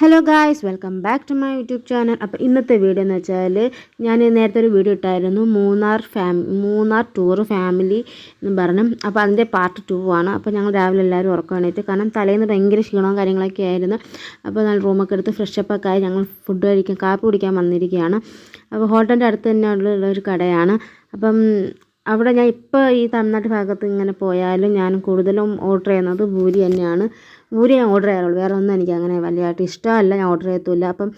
Hello guys welcome back to my YouTube channel അപ്പോൾ ഇന്നത്തെ video എന്ന് വെച്ചാൽ ഞാൻ നേരത്തെ ഒരു വീഡിയോ ഇട്ടായിരുന്നു. Munnar farm Munnar tour family എന്ന് പറഞ്ഞു. അപ്പോൾ അതിന്റെ പാർട്ട് ടു ആണ്. അപ്പോൾ ഞങ്ങൾ രാവിലെ എല്ലാവരും ഉറക്കം കാരണം തലേന്ന് ഭയങ്കര ക്ഷീണവും കാര്യങ്ങളൊക്കെ ആയിരുന്നു. അപ്പോൾ ഞങ്ങൾ റൂമൊക്കെ എടുത്ത് ഫ്രഷപ്പ് ഒക്കെ ആയി ഞങ്ങൾ ഫുഡ് കഴിക്കാൻ കാപ്പി കുടിക്കാൻ വന്നിരിക്കുകയാണ്. അപ്പോൾ ഹോട്ടലിന്റെ അടുത്ത് തന്നെ ഉള്ള ഒരു കടയാണ്. അപ്പം അവിടെ ഞാൻ ഇപ്പോൾ ഈ തമിഴ്നാട് ഭാഗത്ത് ഇങ്ങനെ പോയാലും ഞാൻ കൂടുതലും ഓർഡർ ചെയ്യുന്നത് ഭൂരി തന്നെയാണ്. ഭൂരി ഞാൻ ഓർഡർ ചെയ്യാറുള്ളൂ. വേറെ ഒന്നും എനിക്ക് അങ്ങനെ വലിയതായിട്ട് ഇഷ്ടമല്ല. ഞാൻ ഓർഡർ ചെയ്യത്തുമില്ല. അപ്പം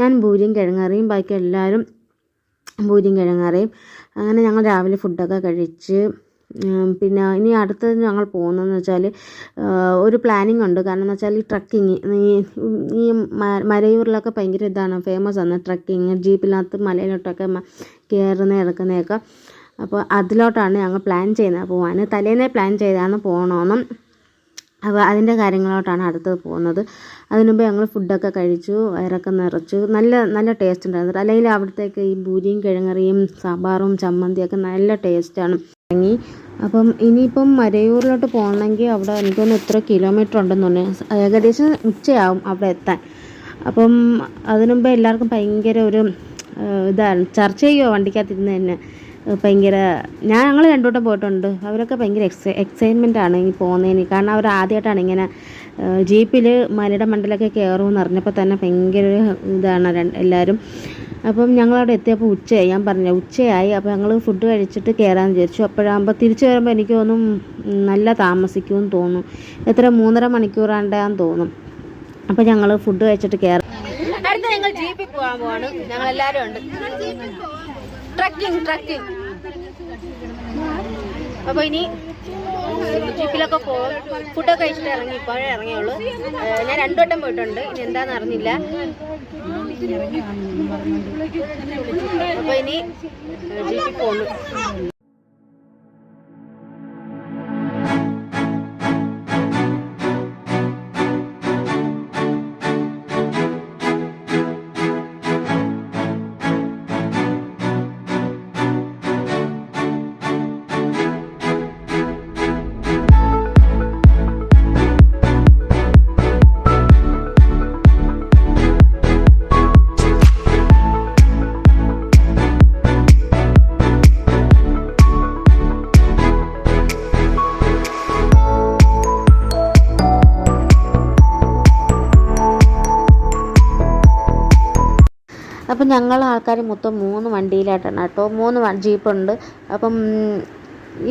ഞാൻ ഭൂരിയും കിഴങ്ങറിയും ബാക്കി എല്ലാവരും ഭൂരിയും കിഴങ്ങറിയും. അങ്ങനെ ഞങ്ങൾ രാവിലെ ഫുഡൊക്കെ കഴിച്ച് പിന്നെ ഇനി അടുത്തത് ഞങ്ങൾ പോകുന്നതെന്ന് വെച്ചാൽ ഒരു പ്ലാനിങ് ഉണ്ട്. കാരണം എന്ന് വെച്ചാൽ ഈ ട്രക്കിങ് ഈ ഈ മരയൂരിലൊക്കെ ഭയങ്കര ഇതാണ്. ഫേമസ് ആണ് ട്രക്കിങ് ജീപ്പിനകത്ത് മലയിലോട്ടൊക്കെ കയറുന്ന ഇറക്കുന്നതൊക്കെ. അപ്പോൾ അതിലോട്ടാണ് ഞങ്ങൾ പ്ലാൻ ചെയ്യുന്നത്. പോകാൻ തലേന്നേ പ്ലാൻ ചെയ്താണ് പോകണമെന്നും അപ്പോൾ അതിന്റെ കാര്യങ്ങളോട്ടാണ് അടുത്തത് പോകുന്നത്. അതിന് മുമ്പ് ഞങ്ങൾ ഫുഡൊക്കെ കഴിച്ചു വയറൊക്കെ നിറച്ചു. നല്ല നല്ല ടേസ്റ്റ് ഉണ്ടായിരുന്നു. അല്ലെങ്കിൽ അവിടത്തേക്ക് ഈ ഭൂരിയും കിഴങ്ങറിയും സാമ്പാറും ചമ്മന്തിയൊക്കെ നല്ല ടേസ്റ്റാണ് ഇറങ്ങി. അപ്പം ഇനിയിപ്പം മരയൂരിലോട്ട് പോകണമെങ്കിൽ അവിടെ എനിക്കൊന്ന് എത്ര കിലോമീറ്റർ ഉണ്ടെന്ന് പറഞ്ഞാൽ ഏകദേശം ഉച്ചയാവും അവിടെ എത്താൻ. അപ്പം അതിനു മുമ്പ് എല്ലാവർക്കും ഭയങ്കര ഒരു ഇതാണ്. ചർച്ച ചെയ്യുമോ വണ്ടിക്കകത്തിരുന്ന് തന്നെ? ഭയങ്കര ഞാൻ ഞങ്ങൾ രണ്ടുവട്ടം പോയിട്ടുണ്ട്. അവരൊക്കെ ഭയങ്കര എക്സൈ എക്സൈറ്റ്മെന്റ് ആണ് ഈ പോകുന്നതിന് കാരണം അവർ ആദ്യമായിട്ടാണ് ഇങ്ങനെ ജീപ്പിൽ മലയുടെ മണ്ടലൊക്കെ കയറുമെന്ന് അറിഞ്ഞപ്പോൾ തന്നെ ഭയങ്കര ഇതാണ് എല്ലാവരും അപ്പം ഞങ്ങളവിടെ എത്തിയപ്പോൾ ഉച്ചയായി. ഞാൻ പറഞ്ഞു ഉച്ചയായി. അപ്പോൾ ഞങ്ങൾ ഫുഡ് കഴിച്ചിട്ട് കയറാമെന്ന് വിചാരിച്ചു. അപ്പോഴാകുമ്പോൾ തിരിച്ചു വരുമ്പോൾ എനിക്ക് തോന്നും നല്ല താമസിക്കുമെന്ന് തോന്നും. എത്ര മൂന്നര മണിക്കൂറാണ്ടാന്ന് തോന്നും. അപ്പോൾ ഞങ്ങൾ ഫുഡ് കഴിച്ചിട്ട് കയറാം അടുത്ത ഞങ്ങൾ ജീപ്പിൽ പോകാൻ പോവാണ്. ഞങ്ങൾ എല്ലാവരും ഉണ്ട്. ട്രക്കിംഗ് ട്രക്കിംഗ് അപ്പൊ ഇനി ജീപ്പിലൊക്കെ പോകും ഫുഡൊക്കെ കഴിച്ചിട്ട് ഇറങ്ങി ഇപ്പോഴേ ഇറങ്ങിയുള്ളൂ. ഞാൻ രണ്ടു വട്ടം പോയിട്ടുണ്ട്. ഇനി എന്താന്ന് അറിഞ്ഞില്ല. അപ്പൊ ഇനി ജീപ്പിൽ പോകുന്നു അപ്പം ഞങ്ങൾ ആൾക്കാർ മൊത്തം മൂന്ന് വണ്ടിയിലായിട്ടാണ് കേട്ടോ. മൂന്ന് ജീപ്പുണ്ട്. അപ്പം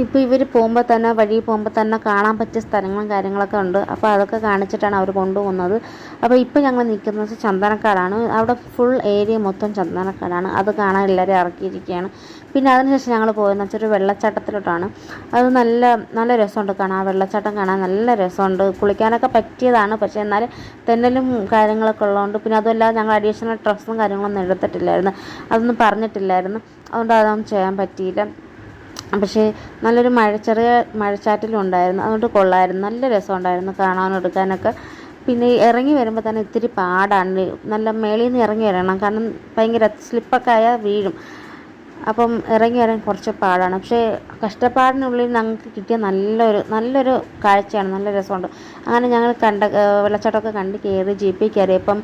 ഇപ്പോൾ ഇവർ പോകുമ്പോൾ തന്നെ വഴി പോകുമ്പോൾ തന്നെ കാണാൻ പറ്റിയ സ്ഥലങ്ങളും കാര്യങ്ങളൊക്കെ ഉണ്ട്. അപ്പോൾ അതൊക്കെ കാണിച്ചിട്ടാണ് അവർ കൊണ്ടുപോകുന്നത്. അപ്പോൾ ഇപ്പോൾ ഞങ്ങൾ നിൽക്കുന്നത് ചന്ദനക്കാടാണ്. അവിടെ ഫുൾ ഏരിയ മൊത്തം ചന്ദനക്കാടാണ്. അത് കാണാൻ എല്ലാവരും ഇറക്കിയിരിക്കുകയാണ്. പിന്നെ അതിനുശേഷം ഞങ്ങൾ പോയെന്ന് വെച്ചാൽ ഒരു വെള്ളച്ചാട്ടത്തിലോട്ടാണ്. അത് നല്ല നല്ല രസമുണ്ട് കാണാൻ. വെള്ളച്ചാട്ടം കാണാൻ നല്ല രസമുണ്ട്. കുളിക്കാനൊക്കെ പറ്റിയതാണ്. പക്ഷേ എന്നാൽ തെന്നലും കാര്യങ്ങളൊക്കെ ഉള്ളതുകൊണ്ട് പിന്നെ അതുമല്ല ഞങ്ങൾ അഡീഷണൽ ഡ്രസ്സും കാര്യങ്ങളൊന്നും എടുത്തിട്ടില്ലായിരുന്നു. അതൊന്നും പറഞ്ഞിട്ടില്ലായിരുന്നു. അതുകൊണ്ട് അതൊന്നും ചെയ്യാൻ പറ്റിയില്ല. പക്ഷേ നല്ലൊരു മഴ ചെറിയ മഴച്ചാറ്റലും ഉണ്ടായിരുന്നു. അതുകൊണ്ട് കൊള്ളായിരുന്നു. നല്ല രസമുണ്ടായിരുന്നു കാണാനും എടുക്കാനൊക്കെ. പിന്നെ ഇറങ്ങി വരുമ്പോൾ തന്നെ ഇത്തിരി പാടാണ്. നല്ല മേളിൽ നിന്ന് ഇറങ്ങി വരണം. കാരണം ഭയങ്കര സ്ലിപ്പൊക്കെ ആയാൽ വീഴും. അപ്പം ഇറങ്ങി വരാൻ കുറച്ച് പാടാണ്. പക്ഷേ കഷ്ടപ്പാടിനുള്ളിൽ ഞങ്ങൾക്ക് കിട്ടിയ നല്ലൊരു നല്ലൊരു കാഴ്ചയാണ്. നല്ല രസമുണ്ട്. അങ്ങനെ ഞങ്ങൾ കണ്ട വെള്ളച്ചാട്ടമൊക്കെ കണ്ട് കയറി ജീപ്പിൽ കയറിയപ്പം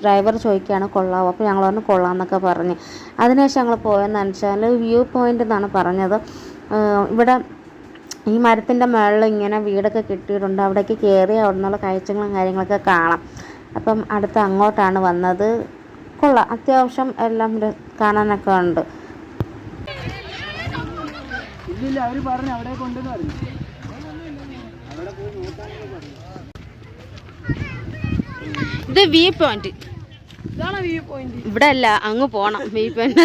ഡ്രൈവർ ചോദിക്കുകയാണ് കൊള്ളാവോ? അപ്പോൾ ഞങ്ങൾ പറഞ്ഞു കൊള്ളാമെന്നൊക്കെ പറഞ്ഞ്. അതിനുശേഷം ഞങ്ങൾ പോയെന്ന് വെച്ചാൽ വ്യൂ പോയിന്റ് എന്നാണ് പറഞ്ഞത്. ഇവിടെ ഈ മരത്തിന്റെ മുകളിൽ ഇങ്ങനെ വീടൊക്കെ കെട്ടിയിട്ടുണ്ട്. അവിടേക്ക് കയറി അവിടെ നിന്നുള്ള കാഴ്ചകളും കാര്യങ്ങളൊക്കെ കാണാം. അപ്പം അടുത്ത് അങ്ങോട്ടാണ് വന്നത്. കൊള്ളാം. അത്യാവശ്യം എല്ലാം കാണാനൊക്കെ ഉണ്ട്. പറഞ്ഞു അവിടെ കൊണ്ടെന്ന് പറഞ്ഞു. ഇത് വ്യൂ പോയിന്റ് ഇതാണ് വ്യൂ പോയിന്റ് ഇവിടെ അല്ല അങ്ങ് പോണം. വ്യൂ പോയിന്റ്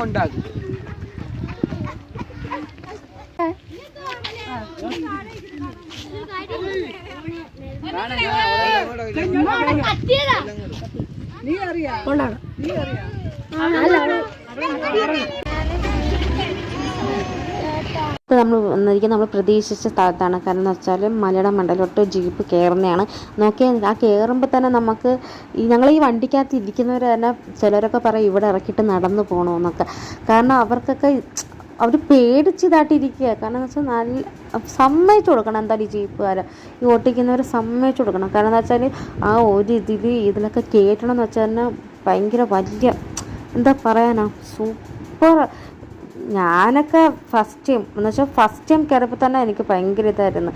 കൊണ്ടാക്കും. നീ അറിയാ നീ അറിയാ നമ്മൾ വന്നിരിക്കുന്ന നമ്മൾ പ്രതീക്ഷിച്ച സ്ഥലത്താണ്. കാരണം എന്ന് വെച്ചാൽ മലയുടെ മണ്ടലോട്ട് ജീപ്പ് കയറുന്നതാണ് നോക്കിയാൽ ആ കയറുമ്പോൾ തന്നെ നമുക്ക് ഞങ്ങൾ ഈ വണ്ടിക്കകത്ത് ഇരിക്കുന്നവർ തന്നെ ചിലരൊക്കെ പറയും ഇവിടെ ഇറക്കിയിട്ട് നടന്നു പോകണമെന്നൊക്കെ കാരണം അവർക്കൊക്കെ അവർ പേടിച്ച് ഇതായിട്ടിരിക്കുക കാരണം എന്ന് വെച്ചാൽ നല്ല സമ്മതിച്ചു കൊടുക്കണം എന്തായാലും ഈ ജീപ്പുകാരെ. ഈ ഓട്ടിക്കുന്നവർ സമ്മതിച്ചു കൊടുക്കണം. കാരണം എന്താ വെച്ചാൽ ആ ഒരു ഇതിൽ ഇതിലൊക്കെ കയറ്റണം എന്ന് വെച്ചാൽ തന്നെ ഭയങ്കര വലിയ എന്താ പറയാനാ സൂപ്പർ. ഞാനൊക്കെ ഫസ്റ്റ് ടൈം എന്ന് വെച്ചാൽ ഫസ്റ്റ് ടൈം കയറിയപ്പോൾ തന്നെ എനിക്ക് ഭയങ്കര ഇതായിരുന്നു.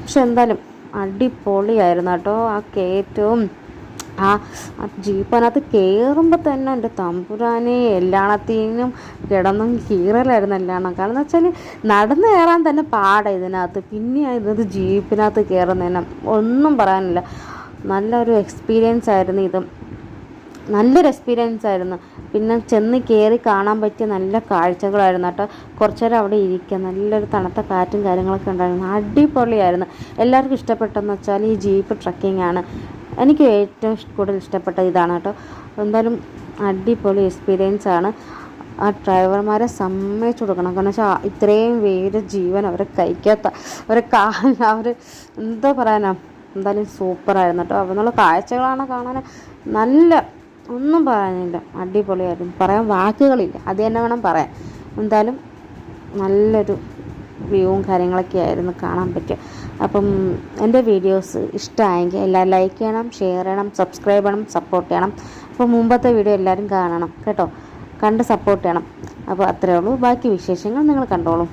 പക്ഷെ എന്തായാലും അടിപൊളിയായിരുന്നു കേട്ടോ ആ കയറ്റവും ആ ജീപ്പനകത്ത് കയറുമ്പോൾ തന്നെ എന്റെ തമ്പുരാനെ എല്ലാണത്തിനും കിടന്നും കീറലായിരുന്നു എല്ലാണം കാരണം എന്ന് വെച്ചാൽ നടന്ന് കയറാൻ തന്നെ പാടാണ് ഇതിനകത്ത്. പിന്നെയാണ് ഇത് ജീപ്പിനകത്ത് കയറുന്നതിന് ഒന്നും പറയാനില്ല. നല്ലൊരു എക്സ്പീരിയൻസ് ആയിരുന്നു ഇത്. നല്ലൊരു എക്സ്പീരിയൻസ് ആയിരുന്നു. പിന്നെ ചെന്ന് കയറി കാണാൻ പറ്റിയ നല്ല കാഴ്ചകളായിരുന്നു കേട്ടോ. കുറച്ചു നേരം അവിടെ ഇരിക്കുക നല്ലൊരു തണുത്ത കാറ്റും കാര്യങ്ങളൊക്കെ ഉണ്ടായിരുന്നു. അടിപൊളിയായിരുന്നു. എല്ലാവർക്കും ഇഷ്ടപ്പെട്ടെന്ന് വെച്ചാൽ ഈ ജീപ്പ് ട്രക്കിംഗ് ആണ്. എനിക്ക് ഏറ്റവും കൂടുതൽ ഇഷ്ടപ്പെട്ട ഇതാണ് കേട്ടോ. എന്തായാലും അടിപൊളി എക്സ്പീരിയൻസ് ആണ്. ആ ഡ്രൈവർമാരെ സമ്മതിച്ചു കൊടുക്കണം. കാരണം വെച്ചാൽ ഇത്രയും പേര് ജീവൻ അവരെ കഴിക്കാത്ത അവരെ കാ അവർ എന്താ പറയാനാ എന്തായാലും സൂപ്പറായിരുന്നു കേട്ടോ. എന്നുള്ള കാഴ്ചകളാണ് കാണാൻ നല്ല ഒന്നും പറയാനില്ല. അടിപൊളിയായിരുന്നു. പറയാൻ വാക്കുകളില്ല. അത് തന്നെ വേണം പറയാൻ. എന്തായാലും നല്ലൊരു വ്യൂവും കാര്യങ്ങളൊക്കെ ആയിരുന്നു കാണാൻ പറ്റുക. അപ്പം എന്റെ വീഡിയോസ് ഇഷ്ടമായെങ്കിൽ എല്ലാവരും ലൈക്ക് ചെയ്യണം ഷെയർ ചെയ്യണം സബ്സ്ക്രൈബ് ചെയ്യണം സപ്പോർട്ട് ചെയ്യണം. അപ്പോൾ മുമ്പത്തെ വീഡിയോ എല്ലാവരും കാണണം കേട്ടോ. കണ്ട് സപ്പോർട്ട് ചെയ്യണം. അപ്പോൾ അത്രയേ ഉള്ളൂ. ബാക്കി വിശേഷങ്ങൾ നിങ്ങൾ കണ്ടോളൂ.